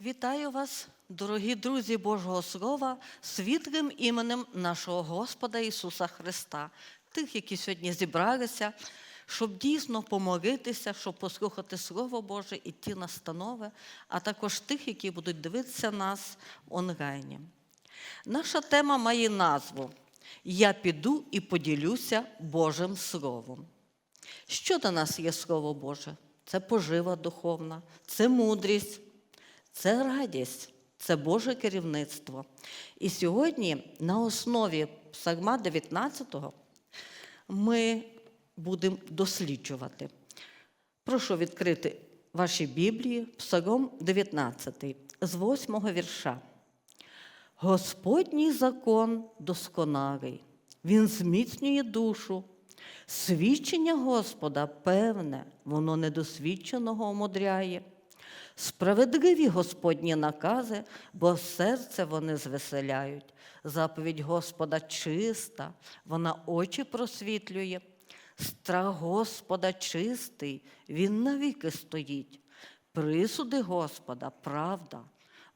Вітаю вас, дорогі друзі Божого Слова, світлим іменем нашого Господа Ісуса Христа, тих, які сьогодні зібралися, щоб дійсно помолитися, щоб послухати Слово Боже і ті настанови, а також тих, які будуть дивитися нас онлайні. Наша тема має назву Я піду і поділюся Божим Словом. Що до нас є Слово Боже? Це пожива духовна, це мудрість, це радість, це Боже керівництво. І сьогодні на основі Псалма 19 ми будемо досліджувати. Прошу відкрити ваші Біблії, Псалом 19, з 8 вірша. Господній закон досконалий, він зміцнює душу. Свідчення Господа певне, воно недосвідченого омудряє. Справедливі Господні накази, бо серце вони звеселяють. Заповідь Господа чиста, вона очі просвітлює. Страх Господа чистий, він навіки стоїть. Присуди Господа, правда,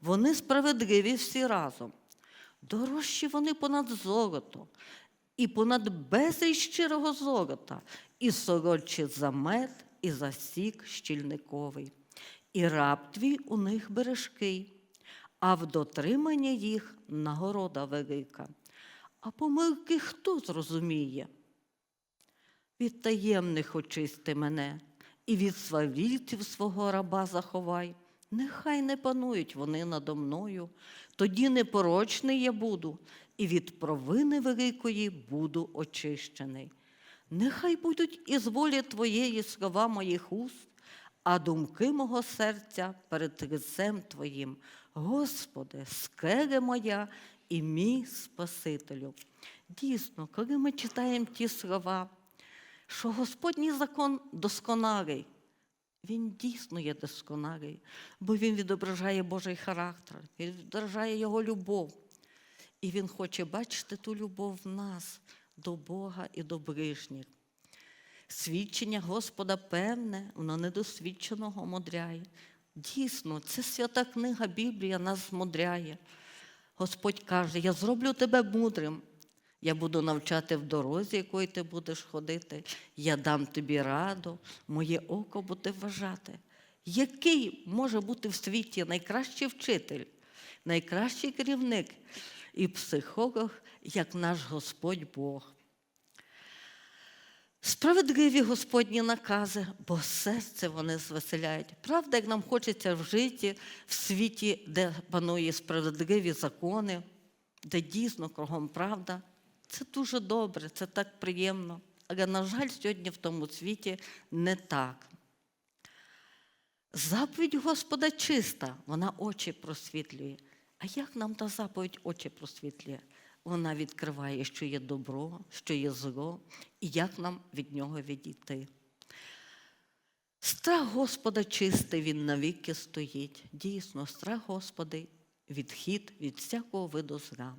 вони справедливі всі разом. Дорожчі вони понад золото, і понад безліч щирого золота, і солодші за мед, і за сік щільниковий. І раб твій у них бережкий, а в дотриманні їх нагорода велика. А помилки хто зрозуміє? Від таємних очисти мене, і від свавільців свого раба заховай. Нехай не панують вони надо мною, тоді непорочний я буду, і від провини великої буду очищений. Нехай будуть із волі Твоєї слова моїх уст, а думки мого серця перед лицем Твоїм. Господи, скеля моя і мій Спасителю. Дійсно, коли ми читаємо ті слова, що Господній закон досконалий, він дійсно є досконалий, бо він відображає Божий характер, він відображає Його любов. І Він хоче бачити ту любов в нас до Бога і до ближніх. Свідчення Господа певне, воно недосвідченого мудряє. Дійсно, це свята книга Біблія нас змудряє. Господь каже: Я зроблю тебе мудрим. Я буду навчати в дорозі, якою ти будеш ходити. Я дам тобі раду, моє око буде вважати. Який може бути в світі найкращий вчитель, найкращий керівник і психолог, як наш Господь Бог? Справедливі Господні накази, бо серце вони звеселяють. Правда, як нам хочеться в житті, в світі, де панує справедливі закони, де дійсно кругом правда, це дуже добре, це так приємно. Але, на жаль, сьогодні в тому світі не так. Заповідь Господа чиста, вона очі просвітлює. А як нам та заповідь очі просвітлює? Вона відкриває, що є добро, що є зло, і як нам від нього відійти. Страх Господа чистий, він навіки стоїть. Дійсно, страх Господи відхід від всякого виду зла.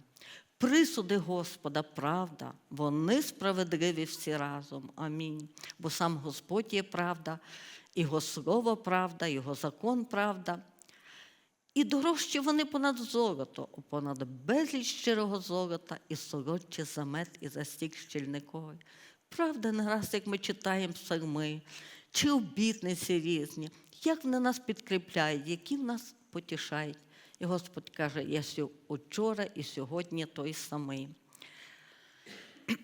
Присуди Господа, правда, вони справедливі всі разом. Амінь. Бо сам Господь є правда, Його слово правда, Його закон правда. І дорожчі вони понад золото, понад безліч щирого золота і солодчі за мед і за стік щільниковий. Правда, не раз, як ми читаємо псалми, чи обітниці різні, як вони нас підкріпляють, які нас потішають. І Господь каже, я сю учора і сьогодні той самий.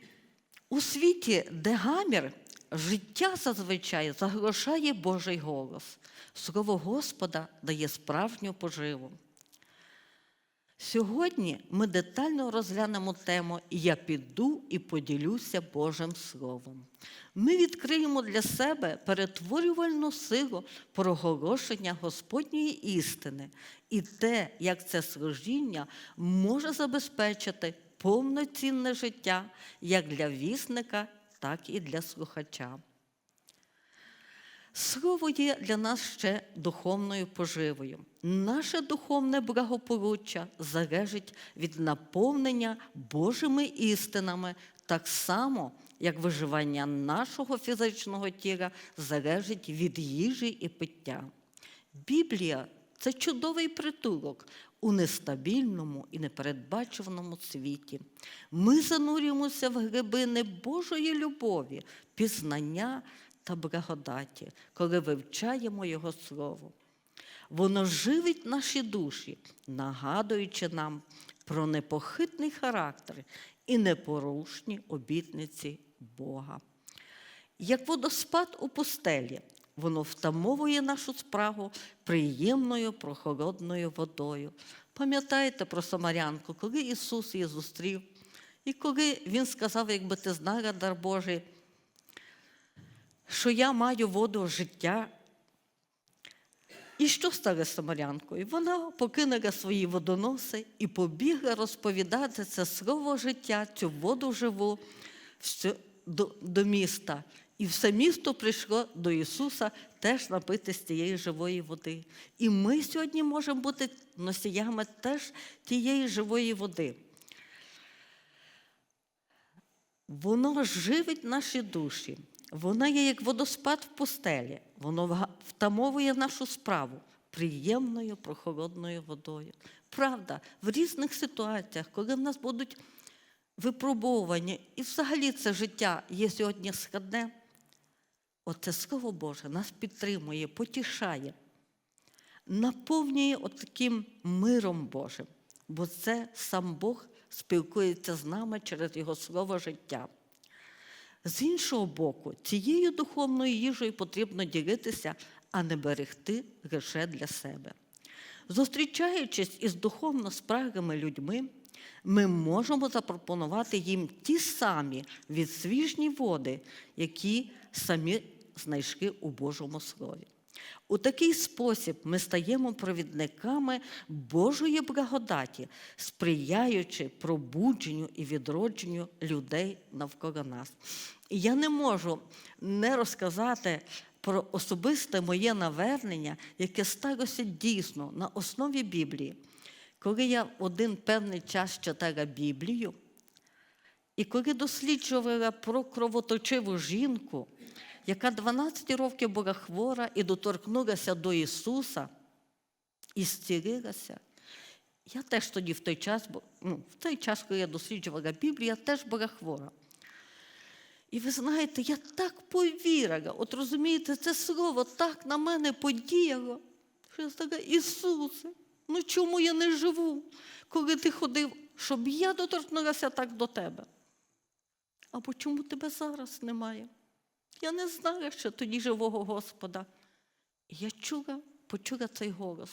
У світі, де гамір, життя зазвичай заглушає Божий голос. Слово Господа дає справжню поживу. Сьогодні ми детально розглянемо тему Я піду і поділюся Божим Словом. Ми відкриємо для себе перетворювальну силу проголошення Господньої істини і те, як це служіння може забезпечити повноцінне життя як для вісника, так і для слухача. Слово є для нас ще духовною поживою. Наше духовне благополуччя залежить від наповнення Божими істинами, так само, як виживання нашого фізичного тіла залежить від їжі і пиття. Біблія це чудовий притулок у нестабільному і непередбачуваному світі. Ми занурюємося в глибини Божої любові, пізнання та благодаті, коли вивчаємо Його Слово. Воно живить наші душі, нагадуючи нам про непохитний характер і непорушні обітниці Бога. Як водоспад у пустелі, воно втамовує нашу спрагу приємною прохолодною водою. Пам'ятаєте про Самарянку, коли Ісус її зустрів, і коли Він сказав, якби ти знала, дар Божий, що я маю воду життя. І що стало Самарянкою? Вона покинула свої водоноси і побігла розповідати це слово життя, цю воду живу до міста. І все місто прийшло до Ісуса теж напити з тієї живої води. І ми сьогодні можемо бути носіями теж тієї живої води. Воно живить наші душі. Воно є як водоспад в пустелі. Воно втамовує нашу справу приємною прохолодною водою. Правда, в різних ситуаціях, коли в нас будуть випробовування, і взагалі це життя є сьогодні складне, оце Слово Боже нас підтримує, потішає, наповнює от таким миром Божим, бо це сам Бог спілкується з нами через Його слово життя. З іншого боку, цією духовною їжею потрібно ділитися, а не берегти лише для себе. Зустрічаючись із духовно спраглими людьми, ми можемо запропонувати їм ті самі відсвіжні води, які самі знайшли у Божому Слові. У такий спосіб ми стаємо провідниками Божої благодаті, сприяючи пробудженню і відродженню людей навколо нас. І я не можу не розказати про особисте моє навернення, яке сталося дійсно на основі Біблії. Коли я один певний час читала Біблію, і коли досліджувала про кровоточиву жінку, яка 12 років була хвора і доторкнулася до Ісуса і зцілилася, я теж тоді в той час, ну, в той час, коли я досліджувала Біблію, я теж була хвора. І ви знаєте, я так повірила. От розумієте, це слово так на мене подіяло, що я сказала, Ісусе, ну чому я не живу, коли ти ходив, щоб я доторкнулася так до тебе? Або чому тебе зараз немає? Я не знала ще тоді живого Господа. Я чула, почула цей голос.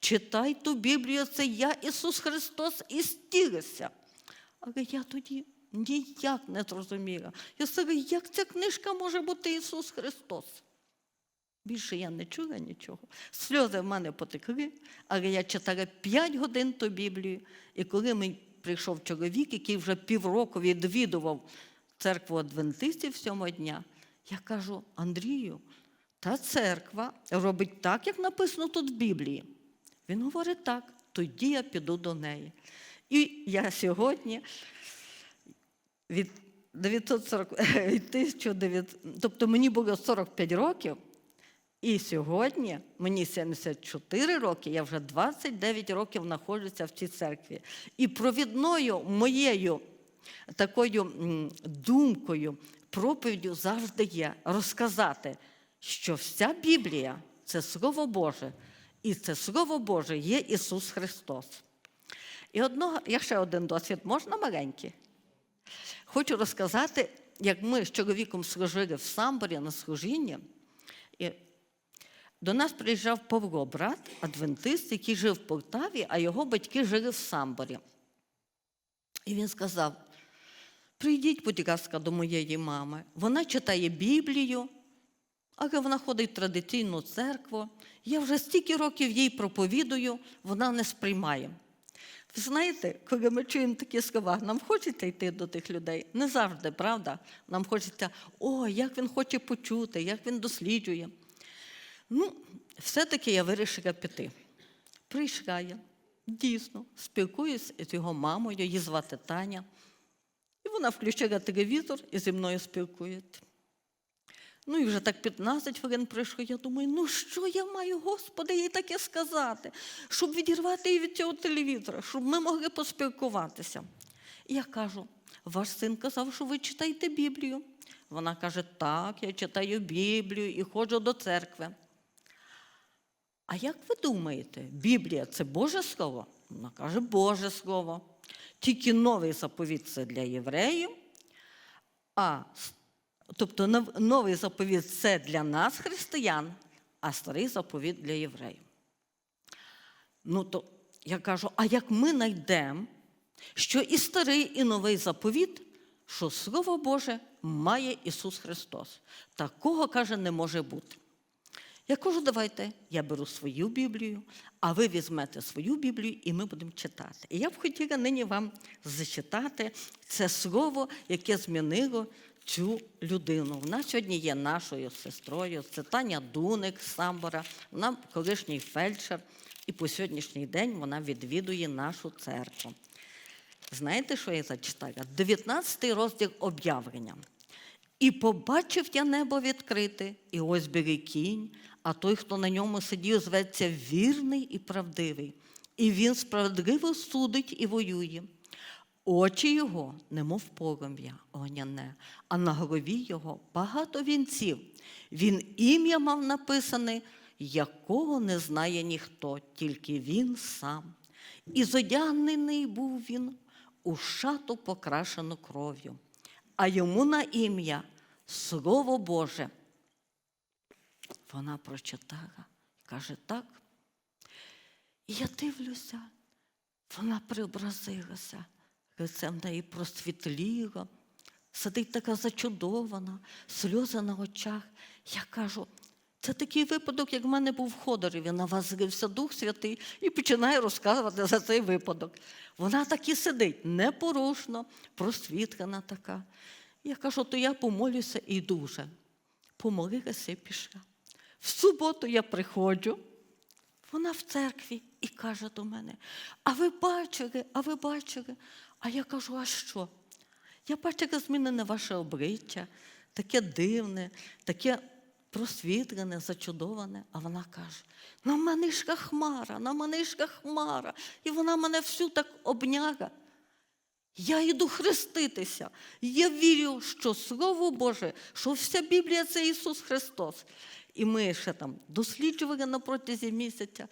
Читай ту Біблію, це я, Ісус Христос, і стілися. Але я тоді ніяк не зрозуміла. Я сказала, як ця книжка може бути Ісус Христос? Більше я не чула нічого. Сльози в мене потекли, але я читала 5 годин ту Біблію. І коли мені прийшов чоловік, який вже півроку відвідував церкву адвентистів сьомого дня, я кажу, Андрію, та церква робить так, як написано тут в Біблії. Він говорить так, тоді я піду до неї. І я сьогодні від 940, від 1900, тобто мені було 45 років, і сьогодні мені 74 роки, я вже 29 років знаходжуся в цій церкві. І провідною моєю такою думкою, проповіддю завжди є розказати, що вся Біблія це Слово Боже, і це Слово Боже є Ісус Христос. І одного, я ще один досвід, можна маленький? Хочу розказати, як ми з чоловіком служили в Самборі на служінні. І до нас приїжджав Павло, брат, адвентист, який жив в Полтаві, а його батьки жили в Самборі. І він сказав: прийдіть, будь ласка, до моєї мами. Вона читає Біблію, але вона ходить в традиційну церкву. Я вже стільки років їй проповідую, вона не сприймає. Ви знаєте, коли ми чуємо такі слова, нам хочеться йти до тих людей. Не завжди, правда? Нам хочеться, о, як він хоче почути, як він досліджує. Ну, все-таки я вирішила піти. Прийшла я, дійсно, спілкуюся з його мамою, її звати Таня. І вона включила телевізор і зі мною спілкується. Ну і вже так 15 хвилин пройшло. Я думаю, ну що я маю, Господи, їй таке сказати, щоб відірвати її від цього телевізора, щоб ми могли поспілкуватися. І я кажу: ваш син казав, що ви читаєте Біблію. Вона каже: так, я читаю Біблію і ходжу до церкви. А як ви думаєте, Біблія це Боже Слово? Вона каже, Боже Слово. Тільки новий заповіт це для євреїв, а тобто новий заповіт це для нас, християн, а старий заповіт для євреїв. Ну, то я кажу, а як ми знайдемо, що і старий, і новий заповіт, що Слово Боже має Ісус Христос. Такого, каже, не може бути. Я кажу, давайте, я беру свою Біблію, а ви візьмете свою Біблію, і ми будемо читати. І я б хотіла нині вам зачитати це слово, яке змінило цю людину. Вона сьогодні є нашою сестрою. Це Таня Дуник Самбора, вона колишній фельдшер, і по сьогоднішній день вона відвідує нашу церкву. Знаєте, що я зачитала? 19 розділ об'явлення. І побачив я небо відкрите, і ось білий кінь, а той, хто на ньому сидів, зветься вірний і правдивий. І він справедливо судить і воює. Очі його, немов полум'я огняне, а на голові його багато вінців. Він ім'я мав написане, якого не знає ніхто, тільки він сам. І зодягнений був він у шату покрашену кров'ю, а йому на ім'я Слово Боже. Вона прочитала, каже так. І я дивлюся, вона преобразилася, в неї просвітліло, сидить така зачудована, сльози на очах. Я кажу, це такий випадок, як в мене був в Ходореві. На вас злився Дух Святий і починає розказувати за цей випадок. Вона так і сидить, непорушно, просвітлена така. Я кажу, то я помолюся і дуже. Помолилася і пішла. В суботу я приходжу, вона в церкві і каже до мене: А ви бачили, а ви бачили? А я кажу, а що? Я бачила змінене ваше обличчя, таке дивне, таке просвітлене, зачудоване. А вона каже: на манишка хмара, на манишка хмара. І вона мене всю так обняла. Я йду хреститися. Я вірю, що Слово Боже, що вся Біблія це Ісус Христос. І ми ще там досліджували на протязі місяця.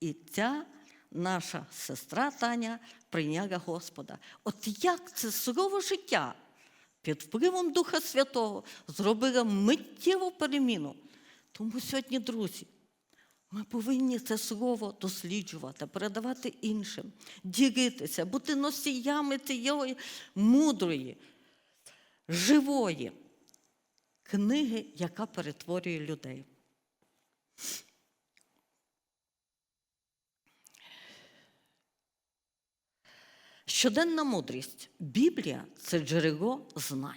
І ця наша сестра Таня прийняла Господа. От як це слово життя під впливом Духа Святого зробило миттєву переміну. Тому сьогодні, друзі, ми повинні це слово досліджувати, передавати іншим, ділитися, бути носіями цієї мудрої, живої книги, яка перетворює людей. Щоденна мудрість. Біблія це джерело знань.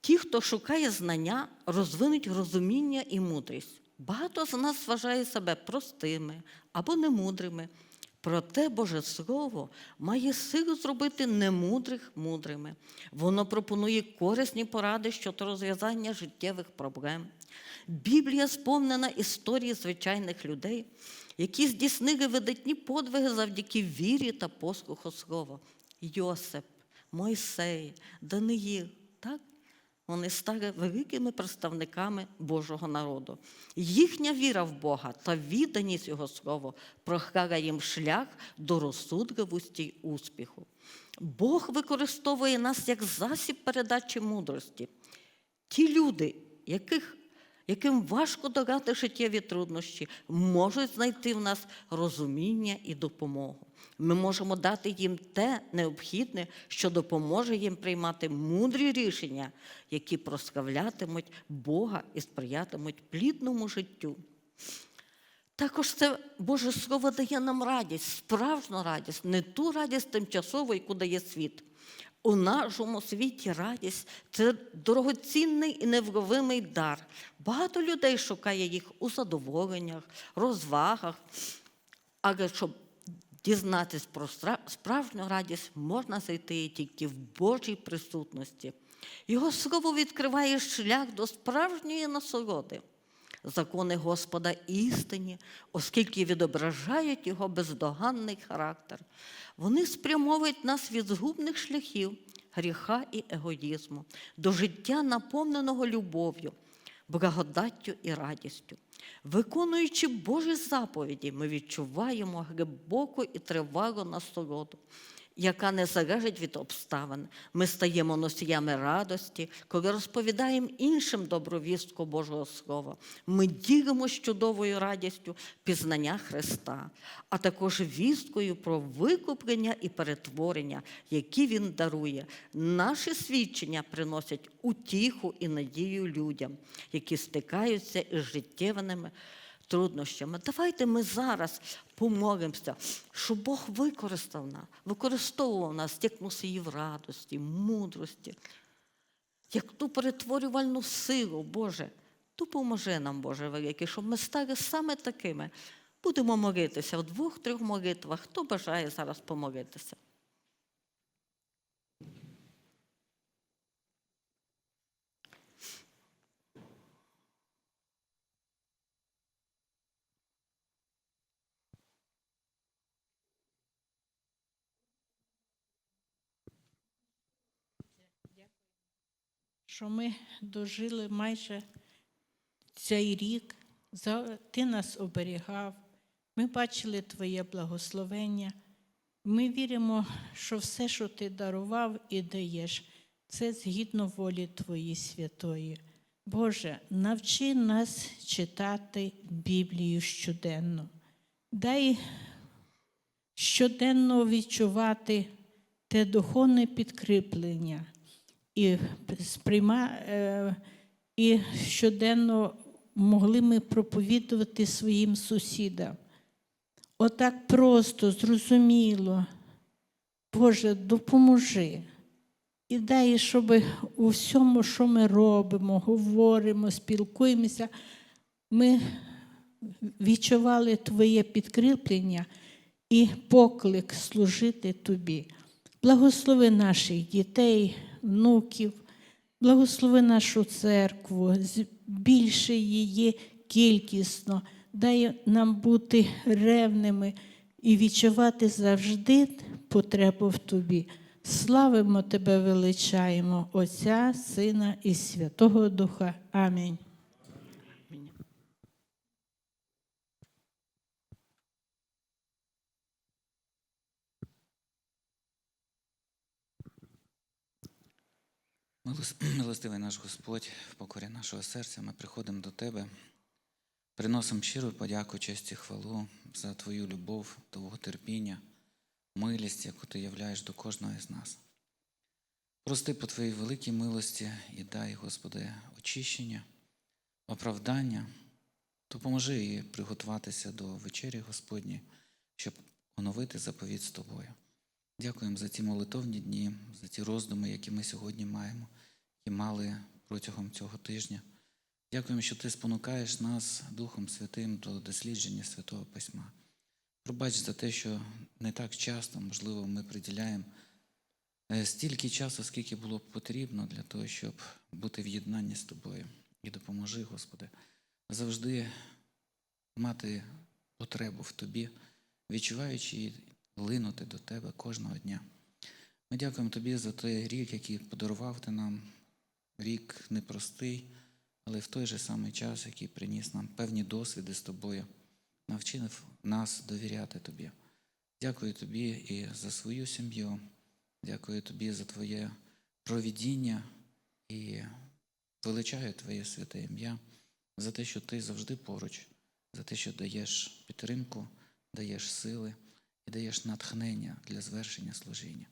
Ті, хто шукає знання, розвинуть розуміння і мудрість. Багато з нас вважає себе простими або немудрими. Проте Боже Слово має силу зробити немудрих мудрими. Воно пропонує корисні поради щодо розв'язання життєвих проблем. Біблія сповнена історії звичайних людей, які здійснили видатні подвиги завдяки вірі та послуху Слова. Йосип, Мойсей, Даниїл. Так? Вони стали великими представниками Божого народу. Їхня віра в Бога та відданість Його Слову проклала їм шлях до розсудливості й успіху. Бог використовує нас як засіб передачі мудрості. Ті люди, яких, яким важко догати життєві труднощі, можуть знайти в нас розуміння і допомогу. Ми можемо дати їм те необхідне, що допоможе їм приймати мудрі рішення, які проскавлятимуть Бога і сприятимуть плідному життю. Також це Боже Слово дає нам радість, справжню радість, не ту радість тимчасову, яку дає світ. У нашому світі радість це дорогоцінний і невловимий дар. Багато людей шукає їх у задоволеннях, розвагах. Але щоб дізнатись про справжню радість, можна знайти її тільки в Божій присутності. Його слово відкриває шлях до справжньої насолоди. Закони Господа істинні, оскільки відображають його бездоганний характер. Вони спрямовують нас від згубних шляхів, гріха і егоїзму, до життя, наповненого любов'ю, благодаттю і радістю. Виконуючи Божі заповіді, ми відчуваємо глибоку і тривалу насолоду, яка не залежить від обставин. Ми стаємо носіями радості, коли розповідаємо іншим добру вістку Божого Слова. Ми ділимося чудовою радістю пізнання Христа, а також вісткою про викуплення і перетворення, які Він дарує. Наші свідчення приносять утіху і надію людям, які стикаються із життєвими труднощами. Давайте ми зараз помолимося, щоб Бог використав нас, використовував нас як носіїв радості, мудрості, як ту перетворювальну силу, Боже. Допоможи нам, Боже великий, щоб ми стали саме такими. Будемо молитися в двох-трьох молитвах. Хто бажає зараз помолитися? Що ми дожили майже цей рік. Ти нас оберігав, ми бачили Твоє благословення. Ми віримо, що все, що ти дарував і даєш, це згідно волі Твоєї святої. Боже, навчи нас читати Біблію щоденно. Дай щоденно відчувати те духовне підкріплення і сприйма, е, і щоденно могли ми проповідувати своїм сусідам. Отак просто, зрозуміло. Боже, допоможи. І дай, щоб у всьому, що ми робимо, говоримо, спілкуємося, ми відчували Твоє підкріплення і поклик служити Тобі. Благослови наших дітей, внуків, благослови нашу церкву, збільши її кількісно, дай нам бути ревними і відчувати завжди потребу в Тобі. Славимо Тебе, величаємо, Отця, Сина і Святого Духа. Амінь. Милостивий наш Господь, в покорі нашого серця ми приходимо до Тебе, приносимо щиру подяку, честь і хвалу за Твою любов, довготерпіння, милість, яку Ти являєш до кожного із нас. Прости по Твоїй великій милості і дай, Господи, очищення, оправдання, допоможи і приготуватися до вечері Господні, щоб оновити заповіт з Тобою. Дякуємо за ці молитовні дні, за ті роздуми, які ми сьогодні маємо і мали протягом цього тижня. Дякуємо, що ти спонукаєш нас Духом Святим до дослідження Святого Письма. Пробач за те, що не так часто, можливо, ми приділяємо е, стільки часу, скільки було б потрібно для того, щоб бути в єднанні з тобою. І допоможи, Господи, завжди мати потребу в тобі, відчуваючи линути до Тебе кожного дня. Ми дякуємо Тобі за той рік, який подарував ти нам. Рік непростий, але в той же самий час, який приніс нам певні досвіди з тобою, навчив нас довіряти Тобі. Дякую Тобі і за свою сім'ю. Дякую Тобі за Твоє провідіння і величаю Твоє святе ім'я, за те, що Ти завжди поруч, за те, що даєш підтримку, даєш сили і даєш натхнення для звершення служіння.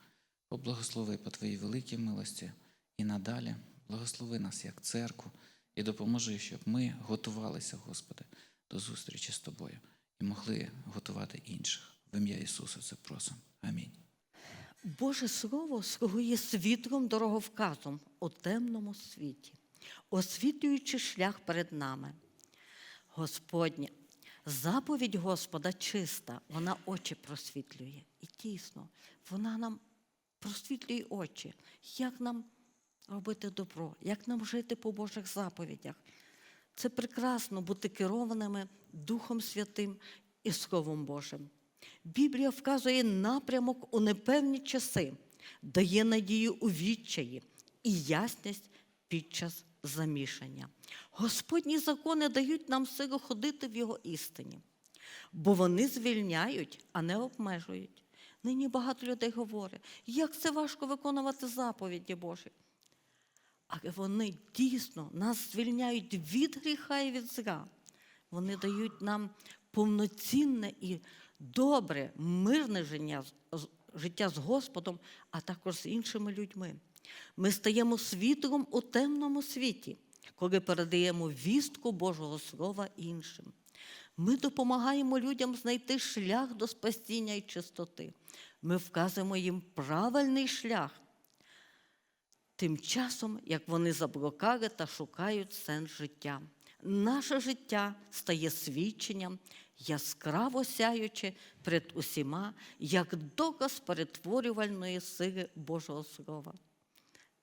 Поблагослови по Твоїй великій милості і надалі благослови нас як церкву і допоможи, щоб ми готувалися, Господи, до зустрічі з Тобою і могли готувати інших. В ім'я Ісуса це просимо. Амінь. Боже Слово слугує світлом дороговказом у темному світі, освітлюючи шлях перед нами. Господня, заповідь Господа чиста, вона очі просвітлює. І дійсно, вона нам просвітлює очі, як нам робити добро, як нам жити по Божих заповідях. Це прекрасно бути керованими Духом Святим і Словом Божим. Біблія вказує напрямок у непевні часи, дає надію у відчаї і ясність під час замішання. Господні закони дають нам силу ходити в його істині, бо вони звільняють, а не обмежують. Нині багато людей говорить, як це важко виконувати заповіді Божі. Але вони дійсно нас звільняють від гріха і від зла. Вони дають нам повноцінне і добре, мирне життя, життя з Господом, а також з іншими людьми. Ми стаємо світлом у темному світі, коли передаємо вістку Божого Слова іншим. Ми допомагаємо людям знайти шлях до спасіння і чистоти. Ми вказуємо їм правильний шлях, тим часом, як вони заблукали та шукають сенс життя. Наше життя стає свідченням, яскраво сяючи перед усіма, як доказ перетворювальної сили Божого Слова.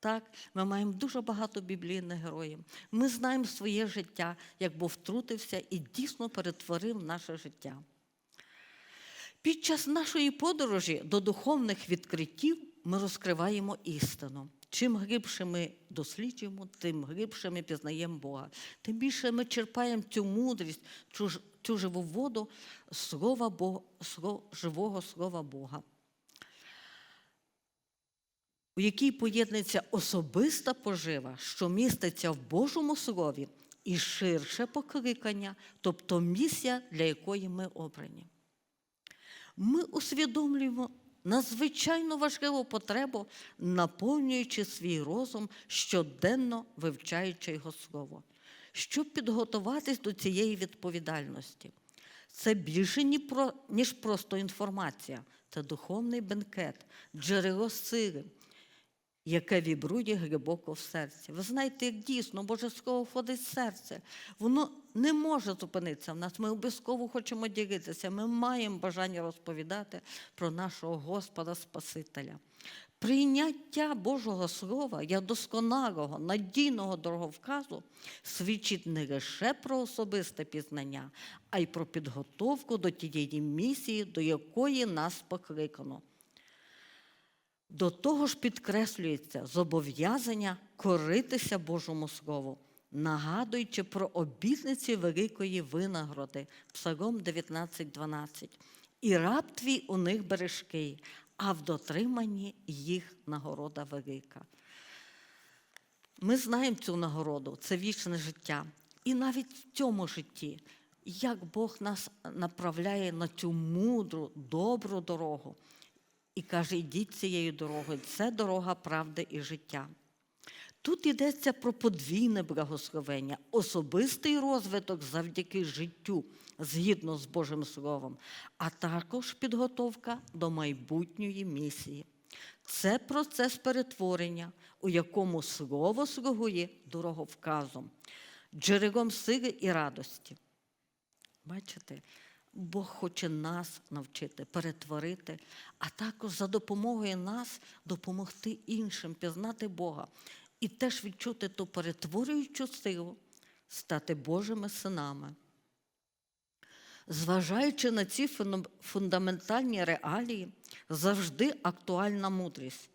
Так, ми маємо дуже багато біблійних героїв. Ми знаємо своє життя, як Бог втрутився і дійсно перетворив наше життя. Під час нашої подорожі до духовних відкриттів ми розкриваємо істину. Чим глибше ми досліджуємо, тим глибше ми пізнаємо Бога. Тим більше ми черпаємо цю мудрість, цю, живу воду слова Бога, живого слова Бога, у якій поєднується особиста пожива, що міститься в Божому Слові, і ширше покликання, тобто місія, для якої ми обрані ми усвідомлюємо надзвичайно важливу потребу, наповнюючи свій розум щоденно вивчаючи його слово, щоб підготуватись до цієї відповідальності. Це більше ніж просто інформація, це духовний бенкет, джерело сили, яке вібрує глибоко в серці. Ви знаєте, як дійсно Боже Слово входить серце. Воно не може зупинитися в нас. Ми обов'язково хочемо ділитися. Ми маємо бажання розповідати про нашого Господа Спасителя. Прийняття Божого Слова як досконалого, надійного дороговказу свідчить не лише про особисте пізнання, а й про підготовку до тієї місії, до якої нас покликано. До того ж підкреслюється зобов'язання коритися Божому Слову, нагадуючи про обітниці великої винагороди, Псалом 19.12. І раб твій у них бережкий, а в дотриманні їх нагорода велика. Ми знаємо цю нагороду, це вічне життя. І навіть в цьому житті, як Бог нас направляє на цю мудру, добру дорогу і каже, йдіть цією дорогою. Це дорога правди і життя. Тут йдеться про подвійне благословення, особистий розвиток завдяки життю згідно з Божим Словом, а також підготовка до майбутньої місії. Це процес перетворення, у якому слово слугує дороговказом, джерелом сили і радості. Бачите, Бог хоче нас навчити, перетворити, а також за допомогою нас допомогти іншим пізнати Бога і теж відчути ту перетворюючу силу, стати Божими синами. Зважаючи на ці фундаментальні реалії, завжди актуальна мудрість.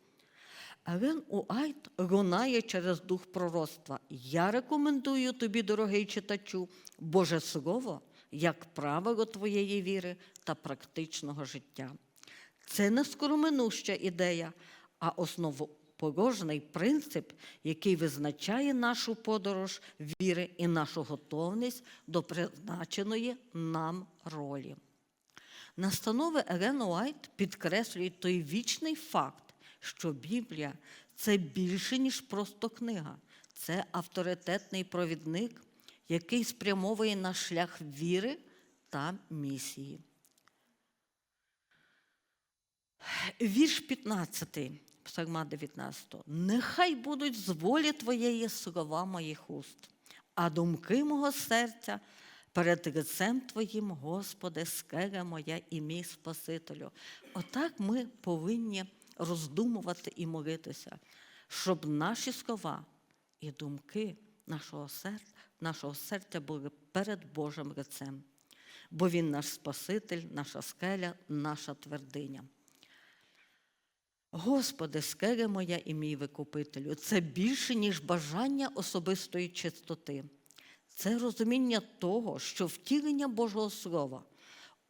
Елен Уайт лунає через дух пророцтва. Я рекомендую тобі, дорогий читачу, Боже Слово як правило твоєї віри та практичного життя. Це не скороминуща ідея, а основоположний принцип, який визначає нашу подорож віри і нашу готовність до призначеної нам ролі. Настанови Елен Уайт підкреслюють той вічний факт, що Біблія це більше, ніж просто книга, це авторитетний провідник, який спрямовує наш шлях віри та місії. Вірш 15, псалма 19. Нехай будуть з волі Твоєї слова моїх уст, а думки мого серця перед лицем Твоїм, Господи, скеля моя і мій Спасителю. Отак ми повинні роздумувати і молитися. щоб наші слова і думки нашого серця, нашого серця були перед Божим лицем, бо Він наш Спаситель, наша скеля, наша твердиня. Господи, скеля моя і мій викупителю, це більше, ніж бажання особистої чистоти. Це розуміння того, що втілення Божого Слова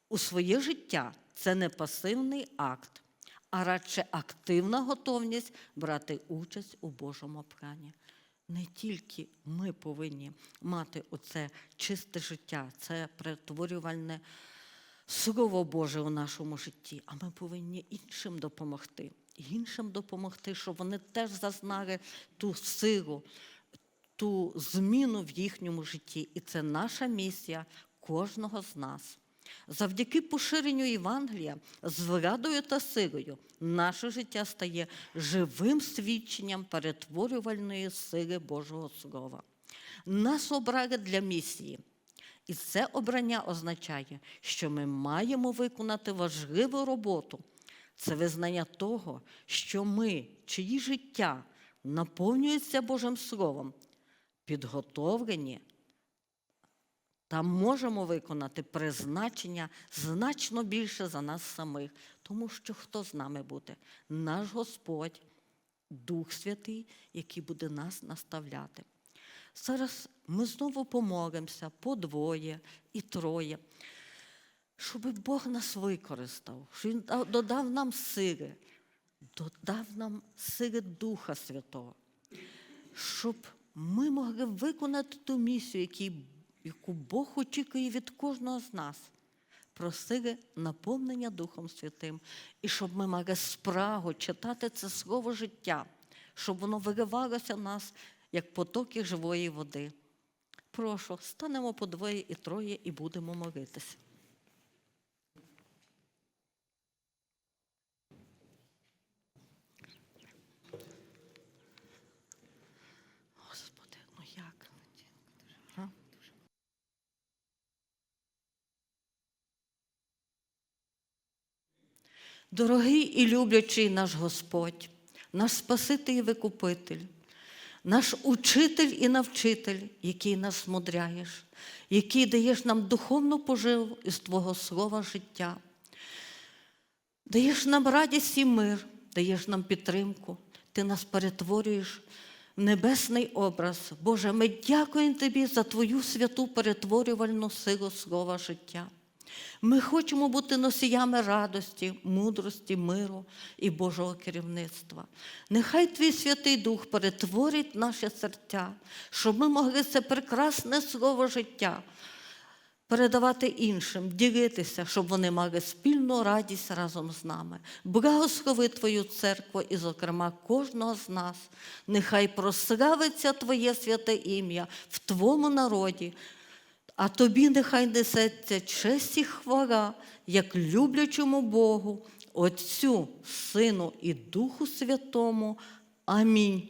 у своє життя це не пасивний акт, а радше активна готовність брати участь у Божому плані. Не тільки ми повинні мати оце чисте життя, це перетворювальне Слово Боже у нашому житті, а ми повинні іншим допомогти. Іншим допомогти, щоб вони теж зазнали ту силу, ту зміну в їхньому житті. І це наша місія кожного з нас. Завдяки поширенню Євангелія з владою та силою наше життя стає живим свідченням перетворювальної сили Божого Слова. Нас обрали для місії. І це обрання означає, що ми маємо виконати важливу роботу. Це визнання того, що ми, чиї життя наповнюються Божим Словом, підготовлені та можемо виконати призначення значно більше за нас самих, тому що хто з нами буде? Наш Господь, Дух Святий, який буде нас наставляти. Зараз ми знову помолимося по двоє і троє, щоб Бог нас використав, щоб Він додав нам сили, додав нам сили Духа Святого, щоб ми могли виконати ту місію, який- яку Бог очікує від кожного з нас. Просили наповнення Духом Святим, і щоб ми мали спрагу читати це слово життя, щоб воно виривалося в нас, як потоки живої води. Прошу, станемо по двоє і троє і будемо молитися. Господи, ну як? А? Дорогий і люблячий наш Господь, наш Спаситель і Викупитель, наш учитель і навчитель, який нас смудряєш, який даєш нам духовну поживу із Твого слова життя. Даєш нам радість і мир, даєш нам підтримку, ти нас перетворюєш в небесний образ. Боже, ми дякуємо Тобі за Твою святу перетворювальну силу слова життя. Ми хочемо бути носіями радості, мудрості, миру і Божого керівництва. Нехай Твій Святий Дух перетворить наші серця, щоб ми могли це прекрасне слово життя передавати іншим, ділитися, щоб вони мали спільну радість разом з нами. Благослови Твою церкву і, зокрема, кожного з нас. Нехай прославиться Твоє святе ім'я в Твоєму народі, а тобі нехай несеться честь і хвора, як люблячому Богу, Отцю, Сину і Духу Святому. Амінь.